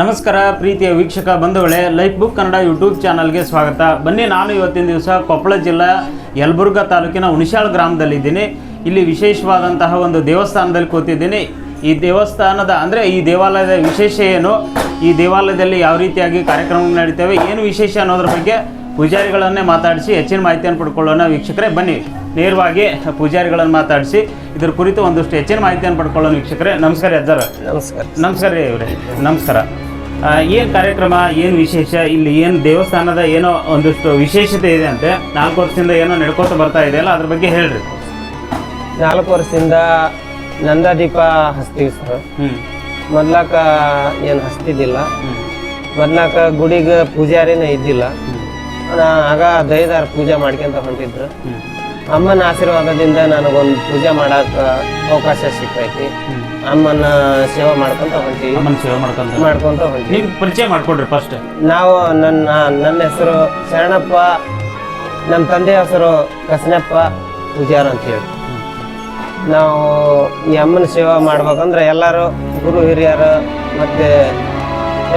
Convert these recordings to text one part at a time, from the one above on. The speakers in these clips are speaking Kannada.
ನಮಸ್ಕಾರ ಪ್ರೀತಿಯ ವೀಕ್ಷಕ ಬಂಧುಗಳೇ ಲೈಫ್ ಬುಕ್ ಕನ್ನಡ ಯೂಟ್ಯೂಬ್ ಚಾನಲ್ಗೆ ಸ್ವಾಗತ. ಬನ್ನಿ ನಾನು ಇವತ್ತಿನ ದಿವಸ ಕೊಪ್ಪಳ ಜಿಲ್ಲಾ ಯಲಬುರ್ಗಾ ತಾಲೂಕಿನ ಹುಣಸಾಳ್ ಗ್ರಾಮದಲ್ಲಿದ್ದೀನಿ. ಇಲ್ಲಿ ವಿಶೇಷವಾದಂತಹ ಒಂದು ದೇವಸ್ಥಾನದಲ್ಲಿ ಕೂತಿದ್ದೀನಿ. ಈ ದೇವಸ್ಥಾನದ ಅಂದರೆ ಈ ದೇವಾಲಯದ ವಿಶೇಷ ಏನು? ಈ ದೇವಾಲಯದಲ್ಲಿ ಯಾವ ರೀತಿಯಾಗಿ ಕಾರ್ಯಕ್ರಮಗಳು ನಡೀತವೆ? ಏನು ವಿಶೇಷ ಅನ್ನೋದ್ರ ಬಗ್ಗೆ ಪೂಜಾರಿಗಳನ್ನೇ ಮಾತಾಡಿಸಿ ಹೆಚ್ಚಿನ ಮಾಹಿತಿಯನ್ನು ಪಡ್ಕೊಳ್ಳೋಣ ವೀಕ್ಷಕರೇ ಬನ್ನಿ. ನೇರವಾಗಿ ಪೂಜಾರಿಗಳನ್ನು ಮಾತಾಡಿಸಿ ಇದ್ರ ಕುರಿತು ಒಂದಷ್ಟು ಹೆಚ್ಚಿನ ಮಾಹಿತಿಯನ್ನು ಪಡ್ಕೊಳ್ಳೋಣ ವೀಕ್ಷಕರೇ. ನಮಸ್ಕಾರ ಎದ್ದಾರ ನಮಸ್ಕಾರ. ನಮಸ್ಕಾರ ರೀ ಇವರೇ ನಮಸ್ಕಾರ. ಏನು ಕಾರ್ಯಕ್ರಮ ಏನು ವಿಶೇಷ ಇಲ್ಲಿ ಏನು ದೇವಸ್ಥಾನದ ಏನೋ ಒಂದಿಷ್ಟು ವಿಶೇಷತೆ ಇದೆ ಅಂತೆ. ನಾಲ್ಕು ವರ್ಷದಿಂದ ಏನೋ ನಡ್ಕೋತ ಬರ್ತಾ ಇದೆಯಲ್ಲ ಅದ್ರ ಬಗ್ಗೆ ಹೇಳ್ರಿ. ನಾಲ್ಕು ವರ್ಷದಿಂದ ನಂದಾದೀಪ ಹಚ್ತೀವಿ ಸರ್. ಮೊದ್ಲಾಕ ಏನು ಹಸ್ತಿದ್ದಿಲ್ಲ. ಮೊದ್ಲಾಕ ಗುಡಿಗೆ ಪೂಜಾರಿನೇ ಇದ್ದಿಲ್ಲ. ಆಗ ದೈದಾರ ಪೂಜೆ ಮಾಡ್ಕೊಂತ ಹೊಂಟಿದ್ರು. ಅಮ್ಮನ ಆಶೀರ್ವಾದದಿಂದ ನನಗೊಂದು ಪೂಜೆ ಮಾಡಕ್ಕೆ ಅವಕಾಶ ಸಿಕ್ಕೈತಿ ಅಮ್ಮನ ಸೇವೆ ಮಾಡ್ಕೊಂತ ಹೊಂಟೀವಿ. ಅಮ್ಮನ ಸೇವೆ ಮಾಡ್ಕೊಂತ ಮಾಡ್ಕೊಂತ ಹೊಂಟೀವಿ. ನೀವು ಪರಿಚಯ ಮಾಡ್ಕೊಡ್ರಿ ಫಸ್ಟ್ ನಾವು ನನ್ನ ನನ್ನ ಹೆಸರು ಶರಣಪ್ಪ ನಮ್ಮ ತಂದೆ ಹೆಸರು ಕಸನಪ್ಪ ಪೂಜಾರ ಅಂತೇಳಿ ನಾವು ಈ ಅಮ್ಮನ ಸೇವೆ ಮಾಡ್ಬೇಕಂದ್ರೆ ಎಲ್ಲರೂ ಗುರು ಹಿರಿಯರು ಮತ್ತು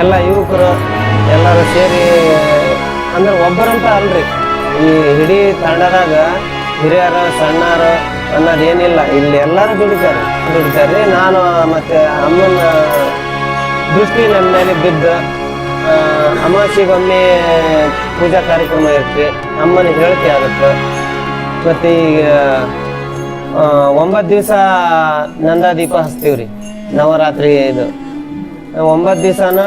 ಎಲ್ಲ ಯುವಕರು ಎಲ್ಲರೂ ಸೇರಿ ಅಂದ್ರೆ ಒಬ್ಬರಂತ ಅಲ್ರಿ. ಈ ಇಡೀ ತಂಡದಾಗ ಹಿರಿಯರು ಸಣ್ಣರು ಅನ್ನೋದು ಏನಿಲ್ಲ ಇಲ್ಲಿ ಎಲ್ಲರೂ ದುಡಿತಾರೆ. ದುಡಿತಾರೆ ನಾನು, ಮತ್ತು ಅಮ್ಮನ ದೃಷ್ಟಿ ನನ್ನ ಮೇಲೆ ಬಿದ್ದು ಅಮಾವಾಸ್ಯೆಗೊಮ್ಮೆ ಪೂಜಾ ಕಾರ್ಯಕ್ರಮ ಇರುತ್ತೆ. ಅಮ್ಮನ ಹೇಳಿಕೆ ಆಗುತ್ತೆ. ಮತ್ತು ಈಗ ಒಂಬತ್ತು ದಿವಸ ನಂದಾದೀಪ ಹಚ್ತೀವಿ ರೀ ನವರಾತ್ರಿ ಇದು. ಒಂಬತ್ತು ದಿವಸನ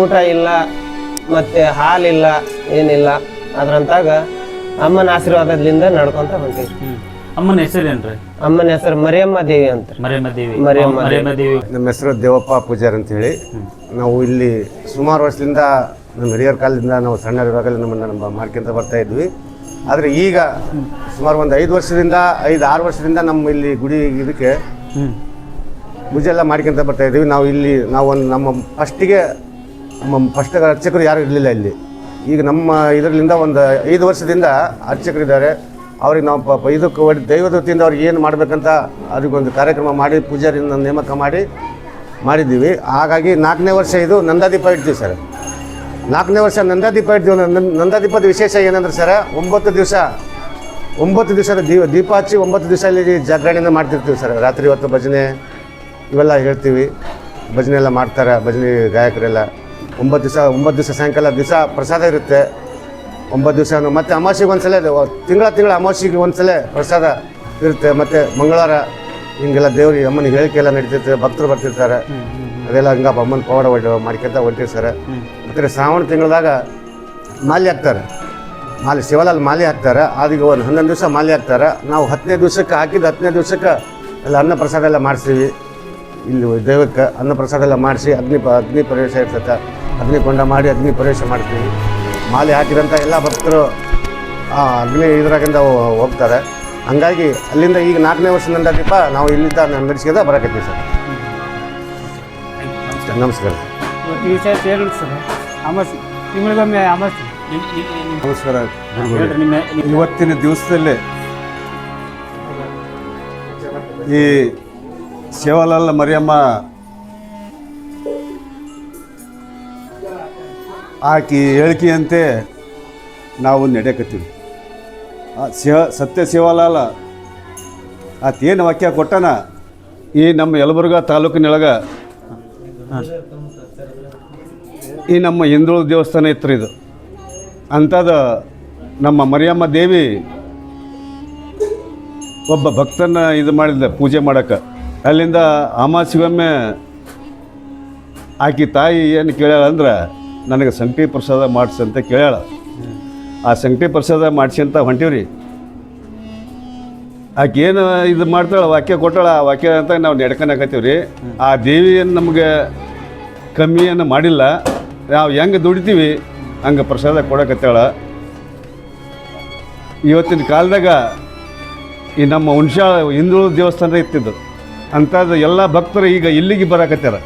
ಊಟ ಇಲ್ಲ, ಮತ್ತು ಹಾಲಿಲ್ಲ, ಏನಿಲ್ಲ. ಅದ್ರಂತಾಗ ಅಮ್ಮನ ಆಶೀರ್ವಾದದಿಂದ ನಡ್ಕೊತ ಹೊಂಟೀವಿ ಅಮ್ಮನ ಹೆಸರೇನ್ರಿ ಅಮ್ಮನ ಹೆಸರು ಮರಿಯಮ್ಮ ದೇವಿ ಅಂತ. ಮರಿಯಮ್ಮ ದೇವಿ. ಮರಿಯಮ್ಮ ಮರಿಯಮ್ಮ ದೇವಿ. ನಮ್ಮ ಹೆಸರು ದೇವಪ್ಪ ಅಂತ ಹೇಳಿ ನಾವು ಇಲ್ಲಿ ಸುಮಾರು ವರ್ಷದಿಂದ ನಮ್ಮ ಹಿರಿಯರ ಕಾಲದಿಂದ ನಾವು ಸಣ್ಣರಿರುವಾಗಲೇ ನಮ್ಮನ್ನು ನಮ್ಮ ಮಾಡ್ಕೊಂತ ಬರ್ತಾ ಇದ್ವಿ. ಆದರೆ ಈಗ ಸುಮಾರು ಒಂದು ಐದು ವರ್ಷದಿಂದ ಐದು ಆರು ವರ್ಷದಿಂದ ನಮ್ಮ ಇಲ್ಲಿ ಗುಡಿ ಇದಕ್ಕೆ ಪೂಜೆ ಎಲ್ಲ ಮಾಡ್ಕೊಂತ ಬರ್ತಾ ಇದ್ದೀವಿ ನಾವು ಇಲ್ಲಿ ನಾವು ಒಂದು ನಮ್ಮ ಫಸ್ಟಿಗೆ ನಮ್ಮ ಫಸ್ಟ್ ಅರ್ಚಕರು ಯಾರು ಇರಲಿಲ್ಲ ಇಲ್ಲಿ. ಈಗ ನಮ್ಮ ಇದರಿಂದ ಒಂದು ಐದು ವರ್ಷದಿಂದ ಅರ್ಚಕರಿದ್ದಾರೆ. ಅವ್ರಿಗೆ ನಾವು ಪಾಪ ಇದಕ್ಕೆ ಹೊಡಿ ದೈವದ ವತಿಯಿಂದ ಅವ್ರಿಗೆ ಏನು ಮಾಡಬೇಕಂತ ಅವ್ರಿಗೊಂದು ಕಾರ್ಯಕ್ರಮ ಮಾಡಿ ಪೂಜಾರಿನ ನೇಮಕ ಮಾಡಿ ಮಾಡಿದ್ದೀವಿ. ಹಾಗಾಗಿ ನಾಲ್ಕನೇ ವರ್ಷ ಇದು ನಂದಾದೀಪ ಇಡ್ತೀವಿ ಸರ್. ನಾಲ್ಕನೇ ವರ್ಷ ನಂದಾದೀಪ ಇಡ್ತೀವಿ. ನಂದಾ ನಂದಾದೀಪದ ವಿಶೇಷ ಏನಂದ್ರೆ ಸರ್, ಒಂಬತ್ತು ದಿವಸ ಒಂಬತ್ತು ದಿವಸ ದೀಪ ದೀಪ ಹಚ್ಚಿ ಒಂಬತ್ತು ದಿವಸ ಇಲ್ಲಿ ಜಾಗರಣೆಯನ್ನು ಮಾಡ್ತಿರ್ತೀವಿ ಸರ್. ರಾತ್ರಿ ಹೊತ್ತು ಭಜನೆ ಇವೆಲ್ಲ ಹೇಳ್ತೀವಿ. ಭಜನೆ ಎಲ್ಲ ಮಾಡ್ತಾರೆ ಭಜನೆ ಗಾಯಕರೆಲ್ಲ. ಒಂಬತ್ತು ದಿವಸ ಒಂಬತ್ತು ದಿವಸ ಸಾಯಂಕಾಲ ದಿವಸ ಪ್ರಸಾದ ಇರುತ್ತೆ. ಒಂಬತ್ತು ದಿವಸ ಮತ್ತು ಅಮಾವಾಸ್ಯೆಗೆ ಒಂದ್ಸಲ ತಿಂಗಳ ತಿಂಗಳ ಅಮಾವಾಸ್ಯೆಗೆ ಒಂದ್ಸಲ ಪ್ರಸಾದ ಇರುತ್ತೆ ಮತ್ತು ಮಂಗಳವಾರ ಹಿಂಗೆಲ್ಲ ದೇವ್ರಿಗೆ ಅಮ್ಮನಿಗೆ ಹೇಳಿಕೆ ಎಲ್ಲ ನಡೀತಿರ್ತದೆ ಭಕ್ತರು ಬರ್ತಿರ್ತಾರೆ. ಅದೆಲ್ಲ ಹಂಗ ಅಮ್ಮನ ಪವಾಡ ಒಡ್ಡ ಮಾಡ್ಕೊಂತ ಹೊಂಟಿರ್ತಾರೆ. ಮತ್ತು ಶ್ರಾವಣ ತಿಂಗಳದಾಗ ಮಾಲೆ ಹಾಕ್ತಾರೆ. ಮಾಲೆ ಶಿವಲಾಲ್ ಮಾಲೆ ಹಾಕ್ತಾರೆ ಅದಕ್ಕೆ ಒಂದು ಹನ್ನೊಂದು ದಿವಸ ಮಾಲೆ ಹಾಕ್ತಾರೆ. ನಾವು ಹತ್ತನೇ ದಿವಸಕ್ಕೆ ಹಾಕಿದ ಹತ್ತನೇ ದಿವಸಕ್ಕೆ ಎಲ್ಲ ಅನ್ನ ಪ್ರಸಾದ ಎಲ್ಲ ಮಾಡಿಸ್ತೀವಿ ಇಲ್ಲಿ ದೇವಕ್ಕೆ ಅನ್ನ ಪ್ರಸಾದ ಎಲ್ಲ ಮಾಡಿಸಿ ಅಗ್ನಿ ಪ ಅಗ್ನಿ ಪ್ರವೇಶ ಇರ್ತೈತೆ. ಅಗ್ನಿಕೊಂಡ ಮಾಡಿ ಅಗ್ನಿ ಪ್ರವೇಶ ಮಾಡ್ತೀವಿ. ಮಾಲೆ ಹಾಕಿದಂಥ ಎಲ್ಲ ಭಕ್ತರು ಆ ಅಗ್ನಿ ಇದ್ರಾಗಿಂದ ಹೋಗ್ತಾರೆ. ಹಂಗಾಗಿ ಅಲ್ಲಿಂದ ಈಗ ನಾಲ್ಕನೇ ವರ್ಷದಿಂದ ದೀಪ ನಾವು ಇಲ್ಲಿಂದ ನಡೆಸ್ಕೊಂಡ ಬರಕತ್ತೀವಿ ಸರ್. ನಮಸ್ಕಾರ. ಈ ಸರ್. ಅಮಾಸಿ ತಿಂಗಳಿಗೊಮ್ಮೆ ಅಮಾಸಿ. ನಮಸ್ಕಾರ ಇವತ್ತಿನ ದಿವಸದಲ್ಲೇ ಈ ಶಿವಲಾಲ್ ಮರಿಯಮ್ಮ ಆಕಿ ಹೇಳಿಕೆಯಂತೆ ನಾವು ನಡೆಯಕತ್ತೀವಿ ಆ ಶಿವ ಸತ್ಯ ಶಿವಲಾಲ, ಆತೇನು ವಾಕ್ಯ ಕೊಟ್ಟನ? ಈ ನಮ್ಮ ಯಲಬುರ್ಗ ತಾಲೂಕಿನೊಳಗ ಈ ನಮ್ಮ ಹಿಂದುಳಿದ ದೇವಸ್ಥಾನ ಇತ್ತು ಇದು. ಅಂಥದ್ದು ನಮ್ಮ ಮರಿಯಮ್ಮ ದೇವಿ ಒಬ್ಬ ಭಕ್ತನ ಇದು ಮಾಡಿದ್ದ ಪೂಜೆ ಮಾಡೋಕ್ಕೆ ಅಲ್ಲಿಂದ ಅಮಾಸಿಗೊಮ್ಮೆ ಆಕೆ ತಾಯಿ ಏನು ಕೇಳ್ಯಾಳ ನನಗೆ ಸಂಕಟಿ ಪ್ರಸಾದ ಮಾಡಿಸಿ ಅಂತ ಕೇಳ್ಯಾಳ. ಆ ಸಂಕಟಿ ಪ್ರಸಾದ ಮಾಡಿಸಿ ಅಂತ ಹೊಂಟೀವ್ರಿ. ಆಕೆ ಏನು ಇದು ಮಾಡ್ತಾಳೆ, ವಾಕ್ಯ ಕೊಟ್ಟಾಳ, ಆ ವಾಕ್ಯ ಅಂತ ನಾವು ನಡ್ಕೊಳಕತ್ತೀವಿ ರೀ ಆ ದೇವಿಯನ್ನು ನಮಗೆ ಕಮ್ಮಿಯನ್ನು ಮಾಡಿಲ್ಲ. ನಾವು ಹೆಂಗೆ ದುಡಿತೀವಿ, ಹಂಗೆ ಪ್ರಸಾದ ಕೊಡಕತ್ತಾಳ. ಇವತ್ತಿನ ಕಾಲದಾಗ ಈ ನಮ್ಮ ಹುಣಶಾಳ ಹಿಂದುಳಿದ ದೇವಸ್ಥಾನ ಇತ್ತಿದ್ದು. ಅಂಥದ್ದು ಎಲ್ಲ ಭಕ್ತರು ಈಗ ಇಲ್ಲಿಗೆ ಬರಾಕತ್ಯಾರ.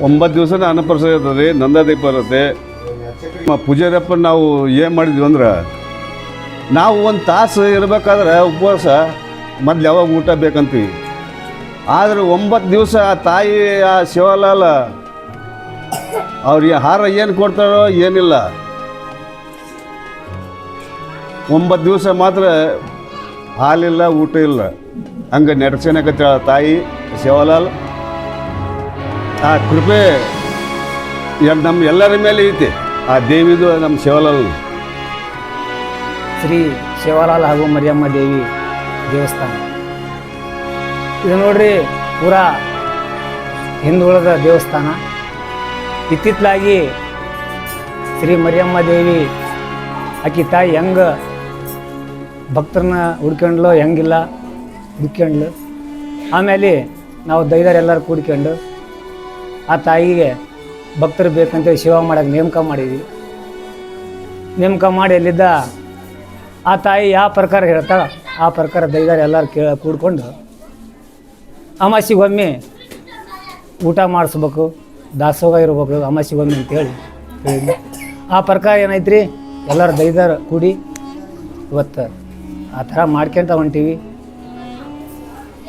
ಒಂಬತ್ತು ದಿವಸ ಅನ್ನಪ್ರಸಾದ ಇರ್ತದೆ, ನಂದಾದೀಪ ಇರುತ್ತೆ. ಪೂಜಾರಪ್ಪ ನಾವು ಏನು ಮಾಡಿದ್ವಿ ಅಂದ್ರೆ, ನಾವು ಒಂದು ತಾಸು ಇರಬೇಕಾದ್ರೆ ಉಪವಾಸ, ಮೊದ್ಲು ಯಾವಾಗ ಊಟ ಬೇಕಂತೀವಿ. ಆದ್ರೆ ಒಂಬತ್ತು ದಿವಸ ಆ ತಾಯಿ, ಆ ಶಿವಲಾಲ ಅವ್ರಿಗೆ ಆಹಾರ ಏನು ಕೊಡ್ತಾರೋ ಏನಿಲ್ಲ. ಒಂಬತ್ತು ದಿವಸ ಮಾತ್ರ ಹಾಲಿಲ್ಲ, ಊಟ ಇಲ್ಲ. ಹಂಗೆ ನಡ್ಸ್ಕೊಳಕತ್ತಾಳ ತಾಯಿ, ಶಿವಲಾಲ್. ಆ ಕೃಪೆ ನಮ್ಮ ಎಲ್ಲರ ಮೇಲೆ ಐತಿ. ಆ ದೇವಿದು ನಮ್ಮ ಶಿವಲಾಲ್. ಶ್ರೀ ಶಿವಲಾಲ್ ಹಾಗೂ ಮರಿಯಮ್ಮ ದೇವಿ ದೇವಸ್ಥಾನ. ಇದು ನೋಡ್ರಿ ಪೂರಾ ಹಿಂದುಳಿದ ದೇವಸ್ಥಾನ. ಇತ್ತಿತ್ತಲಾಗಿ ಶ್ರೀ ಮರಿಯಮ್ಮ ದೇವಿ ಆಕಿ ತಾಯಿ ಹೆಂಗ ಭಕ್ತರನ್ನ ಹುಡ್ಕೊಂಡ್ಲು ಹೆಂಗಿಲ್ಲ ಹುಡ್ಕೊಂಡ್ಲು ಆಮೇಲೆ ನಾವು ದೈದಾರ್ ಎಲ್ಲರೂ ಕೂಡ್ಕೊಂಡು ಆ ತಾಯಿಗೆ ಭಕ್ತರು ಬೇಕಂತೇಳಿ ಶಿವ ಮಾಡೋಕ್ಕೆ ನೇಮಕ ಮಾಡಿದ್ವಿ. ನೇಮಕ ಮಾಡಿ ಅಲ್ಲಿದ್ದ ಆ ತಾಯಿ ಯಾವ ಪ್ರಕಾರ ಹೇಳ್ತಾಳ? ಆ ಪ್ರಕಾರ ದೈದಾರ ಎಲ್ಲರೂ ಕೇಳ ಕೂಡ್ಕೊಂಡು ಅಮಾಸಿಗೊಮ್ಮೆ ಊಟ ಮಾಡಿಸ್ಬೇಕು ದಾಸೋಗ ಇರ್ಬೇಕು, ಅಮಾಸಿಗೊಮ್ಮೆ ಅಂತೇಳಿ ಹೇಳಿದ್ವಿ. ಆ ಪ್ರಕಾರ ಏನೈತ್ರಿ? ಎಲ್ಲರ ದೈದಾರ ಕೂಡಿ ಇವತ್ತು ಆ ಥರ ಮಾಡ್ಕೊಂತ ಹೊಂಟೀವಿ.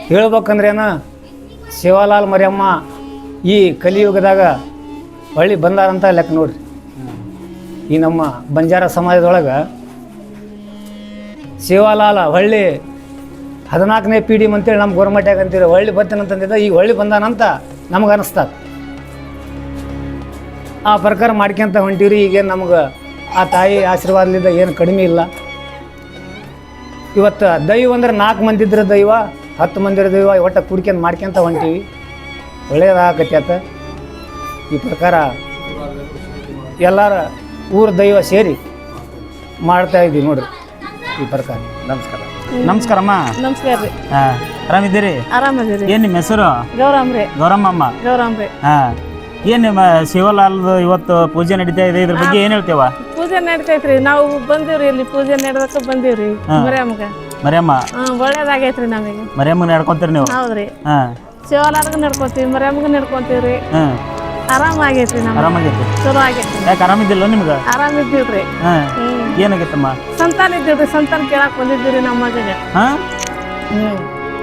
ಹೇಳ್ಬೇಕಂದ್ರೇನ ಶಿವಲಾಲ್ ಮರಿಯಮ್ಮ ಈ ಕಲಿಯುಗದಾಗ ಹೊಳ್ಳಿ ಬಂದಾರಂತ ಲೆಕ್ಕ ನೋಡ್ರಿ. ಈ ನಮ್ಮ ಬಂಜಾರ ಸಮಾಜದೊಳಗೆ ಶಿವಲಾಲ ಹೊಳ್ಳಿ ಹದಿನಾಲ್ಕನೇ ಪೀಡಿ ಅಂತೇಳಿ ನಮ್ಮ ಗೋರ್ಮೆಂಟ್ಯಾಗ ಅಂತೀರ ಹೊಳ್ಳಿ ಬರ್ತೇನಂತಂದಿದ್ದ ಈಗ ಹೊಳ್ಳಿ ಬಂದಾನಂತ ನಮ್ಗೆ ಅನಿಸ್ತದೆ ಆ ಪ್ರಕಾರ ಮಾಡ್ಕೊಂತ ಹೊಂಟೀವ್ರಿ, ಈಗೇನು ನಮ್ಗೆ ಆ ತಾಯಿ ಆಶೀರ್ವಾದದಿಂದ ಏನು ಕಡಿಮೆ ಇಲ್ಲ. ಇವತ್ತು ದೈವ ಅಂದ್ರೆ ನಾಲ್ಕು ಮಂದಿ ಇದ್ರೆ ದೈವ, ಹತ್ತು ಮಂದಿರ ದೈವ, ಒಟ್ಟು ಕುಡ್ಕೊಂಡು ಮಾಡ್ಕೊಂತ ಹೊಂಟೀವಿ. ಒಳ್ಳೇದಾಗತ್ತೆ ಈ ಪ್ರಕಾರ ಎಲ್ಲರ ಊರ ದೈವ ಸೇರಿ ಮಾಡ್ತಾ ಇದ್ದೀವಿ ನೋಡ್ರಿ ಈ ಪ್ರಕಾರ. ನಮಸ್ಕಾರ. ನಮಸ್ಕಾರಮ್ಮ. ನಮಸ್ಕಾರ ರೀ. ಹಾಂ ಆರಾಮಿದ್ದೀರಿ? ಆರಾಮದಿರಿ ಏನು ನಿಮ್ಮ ಹೆಸರು? ಗೌರಮ್ರಿ ಗೌರಮ್ಮಮ್ಮ. ಗೌರಮ್ ರೀ. ಹಾಂ ಏನು ನಿಮ್ಮ ಶಿವಲಾಲ್ದು ಇವತ್ತು ಪೂಜೆ ನಡೀತಾ ಇದೆ? ಇದ್ರ ಬಗ್ಗೆ ಏನು ಹೇಳ್ತೇವ? ಪೂಜೆ ನಡೀತೈತ್ರಿ ನಾವು ಬಂದಿವ್ರಿ ಇಲ್ಲಿ ಪೂಜೆ ನಡೆದಕ್ಕ ಬಂದಿವ್ರಿ. ಮರ್ಯಮ್ಮಗ. ಮರಿಯಮ್ಮ. ಹ್ಮ್ ಒಳ್ಳೇದಾಗೈತ್ರಿ ನಮಗೆ. ಮರಿಯಮ್ಮನ ನಡ್ಕೊಂತೀರಿ ನೀವು? ಹೌದ್ರಿ. ಹಾಂ. ಶಿವಲಾರ್ಗ ನಡ್ಕೊಂತೀವಿ ಮರ್ಯಾಮಗ ನಡ್ಕೊಂತೀವ್ರಿ. ಹಾಂ. ಆರಾಮಾಗೈತ್ರಿ ನಮ್ಗೆ. ಆರಾಮಾಗೈತಿ ಚಲೋ ಆಗೈತಿ ಯಾಕೆ ಆರಾಮಿದ್ದಿಲ್ಲ ನಿಮ್ಗೆ? ಆರಾಮಿದ್ದೀವ್ರಿ. ಹಾಂ. ಏನಾಗೈತಮ್ಮ? ಸಂತಾನ ಇದ್ದೀವ್ರಿ ಸಂತಾನ ಕೇಳಕ್ ಬಂದಿದ್ದೀವ್ರಿ ನಮ್ಮ ಮಗಗೆ. ಹಾಂ? ಹ್ಞೂ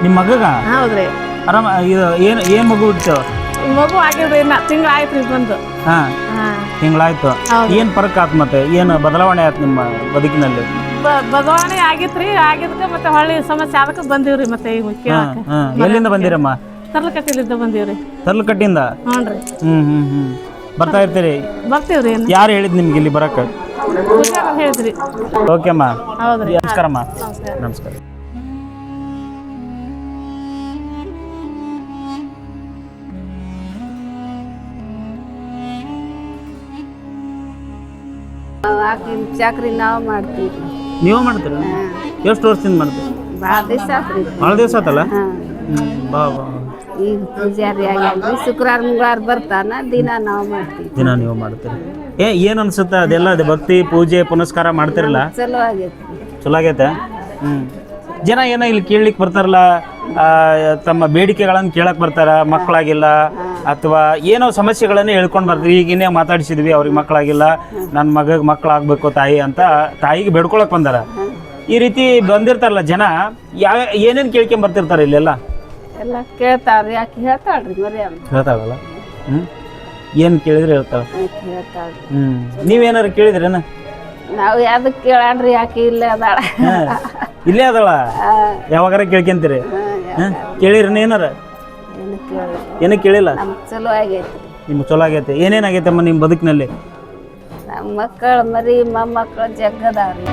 ನಿಮ್ಮ ಮಗಗ? ಹೌದ್ರಿ. ಆರಾಮ ಇದು ಏನು ಏನು ಮಗು ಇಡ್ತೇವೆ ಈ ಮಗು ಆಗಿದ್ರಿ ಇನ್ನ ತಿಂಗಳ ಆಯ್ತ್ರಿ ಬಂದು. ಹಾಂ. ಹಾ. ತಿಂಗಳಾಯ್ತು. ಹೌದು. ಏನು ಫರಕ್ ಆತು ಮತ್ತೆ? ಏನು ಬದಲಾವಣೆ ಆಯ್ತು ನಿಮ್ಮ ಬದುಕಿನಲ್ಲಿ? ಬ- ಬದಲಾವಣೆ ಆಗಿತ್ರಿ ಆಗಿದ್ದಕ್ಕೆ ಮತ್ತೆ ಹೊಳ್ಳಿ ಸಮಸ್ಯೆ ಅದಕ್ಕೆ ಬಂದಿವ್ರಿ ಮತ್ತೆ ಈಗ ಹಾಂ ಕೇಳಕ್ಕೆ. ಹಾಂ. ಎಲ್ಲಿಂದ ಬಂದಿರಮ್ಮ? ತರ್ಲಕಟ್ಟಿಲಿದ್ದ ಬಂದೀವ್ರಿ. ತರ್ಲಕಟ್ಟಿಯಿಂದ ಹ್ಞೂ ರೀ ಹ್ಞೂ ಹ್ಞೂ ಹ್ಞೂ ಬರ್ತಾ ಇರ್ತೀರಿ? ಬರ್ತೀವ್ರಿ ಏನು ಯಾರು ಹೇಳಿದ್ ನಿಮ್ಗೆ ಇಲ್ಲಿ ಬರಕ್ಕೆ? ಹೇಳಿದ್ರಿ. ಓಕೆ ಅಮ್ಮ. ಹೌದ್ರಿ. ನಮಸ್ಕಾರಮ್ಮ ನಮಸ್ಕಾರ. ನಮಸ್ಕಾರ. ಆಕಿನ ಚಾಕ್ರಿ ನಾವು ಮಾಡ್ತೀವಿ. ನೀವು ಮಾಡ್ತೀರಾ? ಎಷ್ಟು ವರ್ಷದಿಂದ ಮಾಡ್ತೀರಿ? ಭಾಳ ದಿವಸ ಆತ್ರಿ. ಭಾಳ ದಿವಸ ಆತಲ್ಲ? ಹಾಂ. ಹ್ಞೂ ಬಾ ಬಾ. ಈಗ ಪೂಜಾರಿ ಆಗ್ಯಾನ್ರಿ ಶುಕ್ರವಾರ ಮಂಗಳವಾರ ಬರ್ತಾನ ದಿನ ನಾವು ಮಾಡ್ತೀವಿ. ದಿನ ನೀವು ಮಾಡ್ತೀರಿ. ಏ ಏನು ಅನ್ಸುತ್ತೆ ಅದೆಲ್ಲ ಅದು ಭಕ್ತಿ ಪೂಜೆ ಪುನಸ್ಕಾರ ಮಾಡ್ತಿರಲ್ಲ? ಚಲೋ ಆಗೈತಿ ಚಲೋ ಆಗೈತೆ? ಹ್ಞೂ ಜನ ಏನೋ ಇಲ್ಲಿ ಕೇಳಲಿಕ್ಕೆ ಬರ್ತಾರಲ್ಲ ಆ, ತಮ್ಮ ಬೇಡಿಕೆಗಳನ್ನು ಕೇಳಕ್ಕೆ ಬರ್ತಾರ ಮಕ್ಕಳಾಗಿಲ್ಲ ಅಥವಾ ಏನೋ ಸಮಸ್ಯೆಗಳನ್ನೇ ಹೇಳ್ಕೊಂಡು ಬರ್ತಾರೆ. ಈಗಿನೇ ಮಾತಾಡಿಸಿದ್ವಿ ಅವ್ರಿಗೆ ಮಕ್ಕಳಾಗಿಲ್ಲ ನನ್ನ ಮಗಗೆ ಮಕ್ಕಳಾಗಬೇಕು ತಾಯಿ ಅಂತ ತಾಯಿಗೆ ಬೇಡ್ಕೊಳಕ್ಕೆ ಬಂದಾರ. ಈ ರೀತಿ ಬಂದಿರ್ತಾರಲ್ಲ ಜನ ಯಾವ ಏನೇನು ಕೇಳ್ಕೊಂಡ್ ಬರ್ತಿರ್ತಾರೆ ಇಲ್ಲೆಲ್ಲ? ಎಲ್ಲ ಕೇಳ್ತಾವ್ರಿ ಆಕಿ ಹೇಳ್ತಾಳ್ರಿ ಮರಿಯಮ್ಮ ಹೇಳ್ತಾವಲ್ಲ ಹ್ಞೂ ಏನು ಕೇಳಿದ್ರೆ ಹೇಳ್ತಾವ ಆಕಿ ಹೇಳ್ತಾಳ್ರಿ ಹ್ಞೂ ನೀವೇನಾರು ಕೇಳಿದ್ರೇನ? ನಾವು ಯಾವ್ದಕ್ ಕೇಳಾಣ್ರಿ ಆಕಿ ಇಲ್ಲೇ ಅದಾಳ? ಇಲ್ಲೇ ಅದಾಳ? ಯಾವಾಗಾರ ಕೇಳ್ಕೊಂತೀರಿ? ಹಾಂ ಕೇಳಿರಿ ಏನಾರ? ಏನು ಕೇಳಿ ಏನೂ ಕೇಳಿಲ್ಲ? ನಮ್ಗೆ ಚಲೋ ಆಗೈತಿ ನಿಮ್ಗೆ ಚಲೋ ಆಗೈತೆ. ಏನೇನಾಗೈತಮ್ಮ ನಿಮ್ಮ ಬದುಕಿನಲ್ಲಿ? ನಮ್ಮ ಮಕ್ಕಳು ಮರಿ ಮೊಮ್ಮಕ್ಕಳು ಜಗ್ಗದಾವ್ರಿ.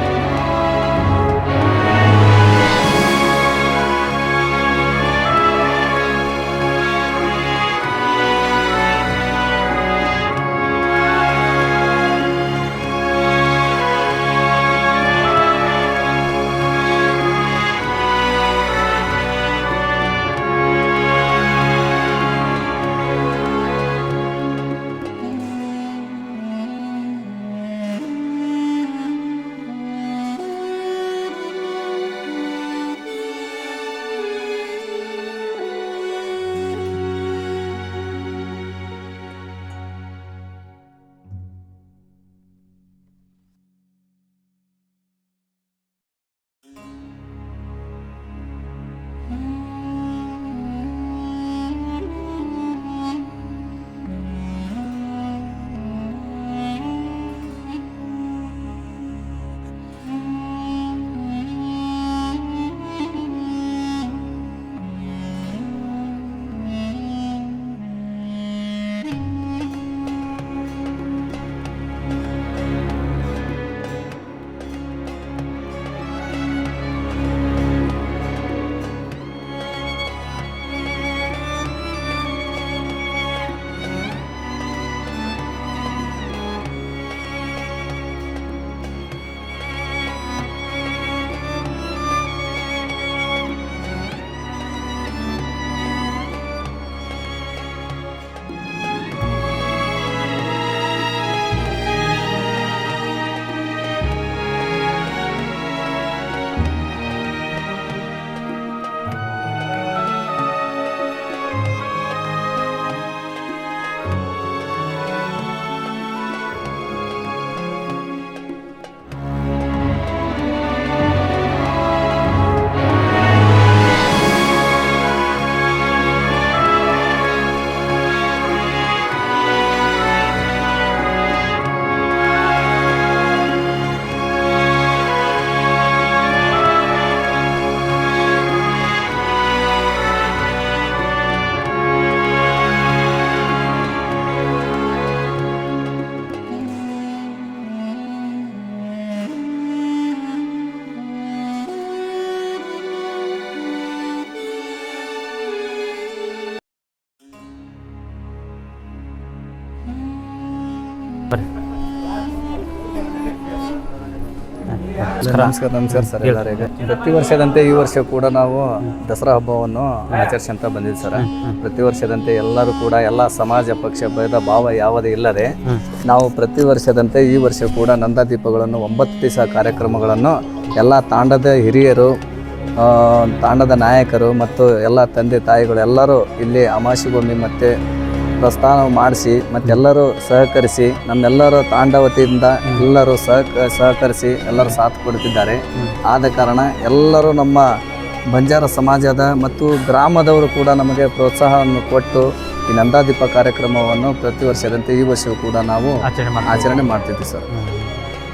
ನಮಸ್ಕಾರ. ನಮಸ್ಕಾರ ಸರ್ ಎಲ್ಲರಿಗೆ. ಪ್ರತಿ ವರ್ಷದಂತೆ ಈ ವರ್ಷ ಕೂಡ ನಾವು ದಸರಾ ಹಬ್ಬವನ್ನು ಆಚರಿಸಂತ ಬಂದಿದ್ವಿ ಸರ್. ಪ್ರತಿ ವರ್ಷದಂತೆ ಎಲ್ಲರೂ ಕೂಡ ಎಲ್ಲ ಸಮಾಜ ಪಕ್ಷ ಭೇದ ಭಾವ ಯಾವುದೇ ಇಲ್ಲದೆ ನಾವು ಪ್ರತಿ ವರ್ಷದಂತೆ ಈ ವರ್ಷ ಕೂಡ ನಂದಾದೀಪಗಳನ್ನು ಒಂಬತ್ತು ದಿವಸ ಕಾರ್ಯಕ್ರಮಗಳನ್ನು ಎಲ್ಲ ತಾಂಡದ ಹಿರಿಯರು ತಾಂಡದ ನಾಯಕರು ಮತ್ತು ಎಲ್ಲ ತಂದೆ ತಾಯಿಗಳು ಎಲ್ಲರೂ ಇಲ್ಲಿ ಅಮಾಶಿಗೊಮ್ಮೆ ಮತ್ತು ಪ್ರಸ್ಥಾನ ಮಾಡಿಸಿ ಮತ್ತೆಲ್ಲರೂ ಸಹಕರಿಸಿ ನಮ್ಮೆಲ್ಲರ ತಾಂಡವತಿಯಿಂದ ಎಲ್ಲರೂ ಸಹಕ ಸಹಕರಿಸಿ ಎಲ್ಲರೂ ಸಾಥ್ ಕೊಡುತ್ತಿದ್ದಾರೆ. ಆದ ಕಾರಣ ಎಲ್ಲರೂ ನಮ್ಮ ಬಂಜಾರ ಸಮಾಜದ ಮತ್ತು ಗ್ರಾಮದವರು ಕೂಡ ನಮಗೆ ಪ್ರೋತ್ಸಾಹವನ್ನು ಕೊಟ್ಟು ಈ ನಂದಾದೀಪ ಕಾರ್ಯಕ್ರಮವನ್ನು ಪ್ರತಿ ವರ್ಷದಂತೆ ಈ ವರ್ಷವೂ ಕೂಡ ನಾವು ಆಚರಣೆ ಮಾಡ್ತಿದ್ವಿ ಸರ್.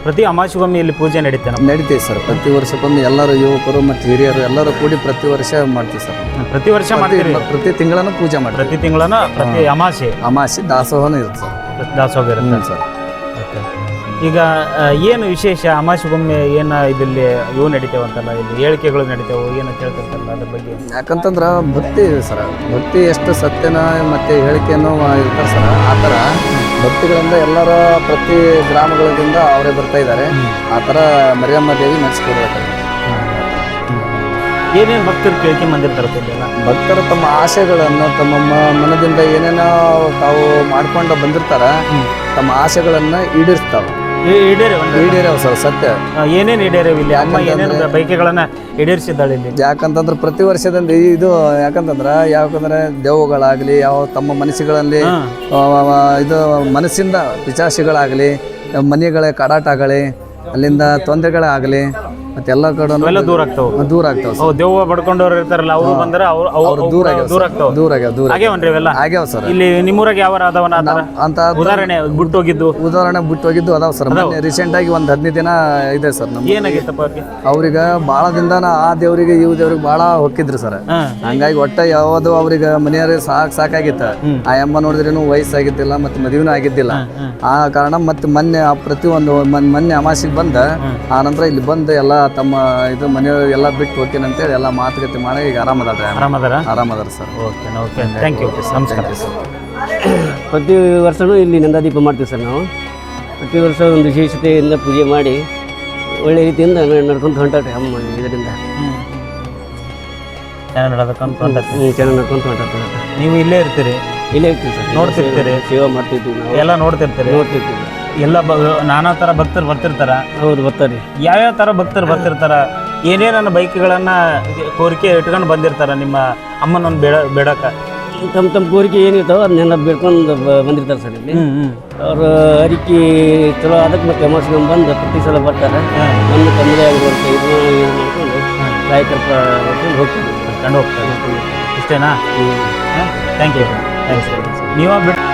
ಪ್ರತಿ ಅಮಾವಾಸ್ಯೆಗೊಮ್ಮೆ ಇಲ್ಲಿ ಪೂಜೆ ನಡೀತೆ ನಮ್ಮ ನಡೀತೀವಿ ಸರ್. ಪ್ರತಿ ವರ್ಷಕ್ಕೊಮ್ಮೆ ಎಲ್ಲರೂ ಯುವಕರು ಮತ್ತು ಹಿರಿಯರು ಎಲ್ಲರೂ ಕೂಡಿ ಪ್ರತಿ ವರ್ಷ ಮಾಡ್ತೀವಿ ಸರ್. ಪ್ರತಿ ವರ್ಷ ಮಾಡ್ತೀವಿ ಪ್ರತಿ- ಪ್ರತಿ ತಿಂಗಳನ್ನು ಪೂಜೆ ಮಾಡ್ತೀವಿ. ಪ್ರತಿ ತಿಂಗಳನ ಪ್ರತಿ ಅಮಾಸೆ ಅಮಾಸಿ ದಾಸೋಹನೂ ಇರುತ್ತೆ ಸರ್. ದಾಸೋಹ ಇರುತ್ತೆ? ಹ್ಞೂ ಸರ್. Okay. ಈಗ ಆ, ಏನು ವಿಶೇಷ ಅಮಾಸೆಗೊಮ್ಮೆ ಏನು ಇದಲ್ಲಿ ಇವು ನಡೀತೇವಂತಲ್ಲ ಇಲ್ಲಿ ಹೇಳಿಕೆಗಳು ನಡೀತೇವೆ ಏನು ಕೇಳ್ತಿರ್ತಲ್ಲ ಅದ್ರ ಬಗ್ಗೆ? ಯಾಕಂತಂದ್ರೆ ಭಕ್ತಿ ಇದೆ ಸರ್. ಭಕ್ತಿ ಎಷ್ಟು ಸತ್ಯನ ಮತ್ತು ಹೇಳಿಕೆಯನ್ನು ಇರ್ತಾರೆ ಸರ್. ಆ ಥರ ಭಕ್ತಿಗಳಿಂದ ಎಲ್ಲರ ಪ್ರತಿ ಗ್ರಾಮಗಳಿಂದ ಅವರೇ ಬರ್ತಾ ಇದ್ದಾರೆ. ಆ ಥರ ಮರಿಯಮ್ಮ ದೇವಿ ನಡೆಸ್ಕೊಡ್ಬೇಕು ಏನೇನು ಭಕ್ತರು ಕೇಳ್ಕೊಂಡ್ ಮಂದಿರ ಇಲ್ಲೆಲ್ಲ ಭಕ್ತರು ತಮ್ಮ ಆಸೆಗಳನ್ನು ತಮ್ಮ ಮ- ಮನದಿಂದ ಏನೇನೋ ತಾವು ಮಾಡ್ಕೊಂಡು ಬಂದಿರ್ತಾರ. ತಮ್ಮ ಆಸೆಗಳನ್ನು ಈಡೇರಿಸ್ತಾವೆ. ಈ- ಈಡೇರಿ ಒಂದು ಈಡೇರವ ಸರ್ ಸತ್ಯ. ಏನೇನು ಏನೇನ್ ಇಲ್ಲಿ? ಅಮ್ಮ ಏನೇನು ಯಾಕಂತಂದ್ರೆ- ಬೈಕೆಗಳನ್ನ ಈಡೇರಿಸಿದ್ದಾಳೆ ಇಲ್ಲಿ? ಯಾಕಂತಂದ್ರೆ ಪ್ರತಿ ವರ್ಷದಿಂದ ಇದು ಯಾಕಂತಂದ್ರೆ ಯಾಕಂದ್ರೆ ದೇವಗಳಾಗಲಿ ಯಾವ ತಮ್ಮ ಮನಸ್ಸುಗಳಲ್ಲಿ ಇದು ಮನಸ್ಸಿಂದ ಪಿಚಾಸಿಗಳಾಗಲಿ ಮನೆಗಳ ಕಡಾಟ ಆಗಲಿ ಅಲ್ಲಿಂದ ತೊಂದರೆಗಳಾಗಲಿ ಮತ್ತೆಲ್ಲ ಕಡೆ ಅವೆಲ್ಲ ದೂರ ಆಗ್ತಾವ. ದೂರ ಆಗ್ತಾವ ದೇವ ದೆವ್ವ ಬಡ್ಕೊಂಡವ್ರು ಇರ್ತಾರಲ್ಲ ಅವರು ಬಂದ್ರೆ ಅವ್ರು ಅವ್ರು ದೂರ ದೂರ ಆಗ್ತಾವ. ದೂರ ಆಗ್ಯಾವ ದೂರ ಆಗ್ಯಾವನ್ರಿ ಇವೆಲ್ಲ? ಆಗ್ಯಾವ ಸರ್. ಇಲ್ಲಿ ನಿಮ್ಮೂರಾಗ ಯಾವ ಅದಾವನ ಅಂತ ಉದಾಹರಣೆ ಬಿಟ್ಟು ಹೋಗಿದ್ದು. ಉದಾಹರಣೆ ಬಿಟ್ಟು ಹೋಗಿದ್ದು ಅದಾವ ಸರ್. ಮೊನ್ನೆ ರೀಸೆಂಟ್ ಆಗಿ ಒಂದು ಹದಿನೈದು ದಿನ ಇದೆ ಸರ್ ನಮ್ಮ ಏನಾಗಿತ್ತಪ್ಪ ಅವ್ರಿಗೆ? ಅವ್ರಿಗೆ ಭಾಳ ಆ ದೇವ್ರಿಗೆ ಇವ್ ದೇವ್ರಿಗೆ ಭಾಳ ಹೊಕ್ಕಿದ್ರು ಸರ್. ಹಂಗಾಗಿ ಒಟ್ಟ ಯಾವ್ದು ಅವ್ರಿಗೆ ಮನೆಯವ್ರಿಗೆ ಸಾಕ್ ಸಾಕಾಗಿತ್ತ. ಆ ಅಮ್ಮ ನೋಡಿದ್ರೇನು ವಯಸ್ಸಾಗಿದ್ದಿಲ್ಲ ಮತ್ತೆ ಮದುವೆನೂ ಆಗಿದ್ದಿಲ್ಲ. ಆ ಕಾರಣ ಮತ್ತೆ ಮೊನ್ನೆ ಆ ಪ್ರತಿ ಒಂದು ಮೊನ್ನೆ ಅಮಾಸಿಗೆ ಬಂದ ಆ ನಂತರ ಇಲ್ಲಿ ಬಂದು ಎಲ್ಲ ತಮ್ಮ ಇದು ಮನೆಯವ್ರು ಎಲ್ಲ ಬಿಟ್ಟು ಹೋಗ್ತೀನಿ ಅಂತೇಳಿ ಎಲ್ಲ ಮಾತುಕತೆ ಮಾಡಿ ಈಗ ಆರಾಮದಾಳ್ರಿ ಆರಾಮದಾರ ಆರಾಮದಾರ sir. Okay okay. Thank you ನಮಸ್ಕಾರ. ಸರ್ ಪ್ರತಿ ವರ್ಷವೂ ಇಲ್ಲಿ ನಂದಾದೀಪ ಮಾಡ್ತೀವಿ ಸರ್ ನಾವು. ಪ್ರತಿ ವರ್ಷ ಒಂದು ವಿಶೇಷತೆಯಿಂದ ಪೂಜೆ ಮಾಡಿ ಒಳ್ಳೆ ರೀತಿಯಿಂದ ನಡ್ಕೊಂಡು ಹೊಂಟಾಡ್ರಿ ಅಮ್ಮ ಇದರಿಂದ. ಚೆನ್ನಾಗಿ ನೀವು ಇಲ್ಲೇ ಇರ್ತೀರಿ? ಇಲ್ಲೇ ಇರ್ತೀವಿ ಸರ್. ನೋಡ್ತಿರ್ತೀರಿ? ಸೇವಾ ಮಾಡ್ತಿರ್ತೀವಿ ನಾವು. ಎಲ್ಲ ನೋಡ್ತಿರ್ತೀರಿ? ನೋಡ್ತಿರ್ತೀವಿ. ಎಲ್ಲ ಬ ನಾನಾ ಥರ ಭಕ್ತರು ಬರ್ತಿರ್ತಾರೆ? ಹೌದು ಬರ್ತಾರೆ. ಯಾವ್ಯಾವ ಥರ ಭಕ್ತರು ಬರ್ತಿರ್ತಾರೆ? ಏನೇನ ಬೈಕ್ಗಳನ್ನು ಕೋರಿಕೆ ಇಟ್ಕೊಂಡು ಬಂದಿರ್ತಾರೆ ನಿಮ್ಮ ಅಮ್ಮನೊಂದು ಬೇಡ ಬೇಡಕ ತಮ್ಮ ತಮ್ಮ ಕೋರಿಕೆ ಏನಿತ್ತು ಅದನ್ನೆಲ್ಲ ಬೇಡ್ಕೊಂಡು ಬಂದಿರ್ತಾರೆ ಸರ್ ಇಲ್ಲಿ. ಅವರು ಅರಿಕೆ ಚಲೋ ಅದಕ್ಕೆ ಮತ್ತೆ ಅಮಾಸ್ಗೆ ಬಂದು ಪ್ರತಿ ಸಲ ಬರ್ತಾರೆ. ನನ್ನ ತಂದೆ ಆಗಿರುವಂಥ ಇದು ಇದು ಮಾಡ್ಕೊಂಡು ಕಾಯಕಲ್ಪ ಹೋಗ್ತಾರೆ. ಮಾಡ್ಕೊಂಡು ಹೋಗ್ತಾರೆ. ಇಷ್ಟೇನಾ? ಥ್ಯಾಂಕ್ ಯು ಥ್ಯಾಂಕ್ಸ್ ನೀವಾಗ ಬಿಟ್ಟು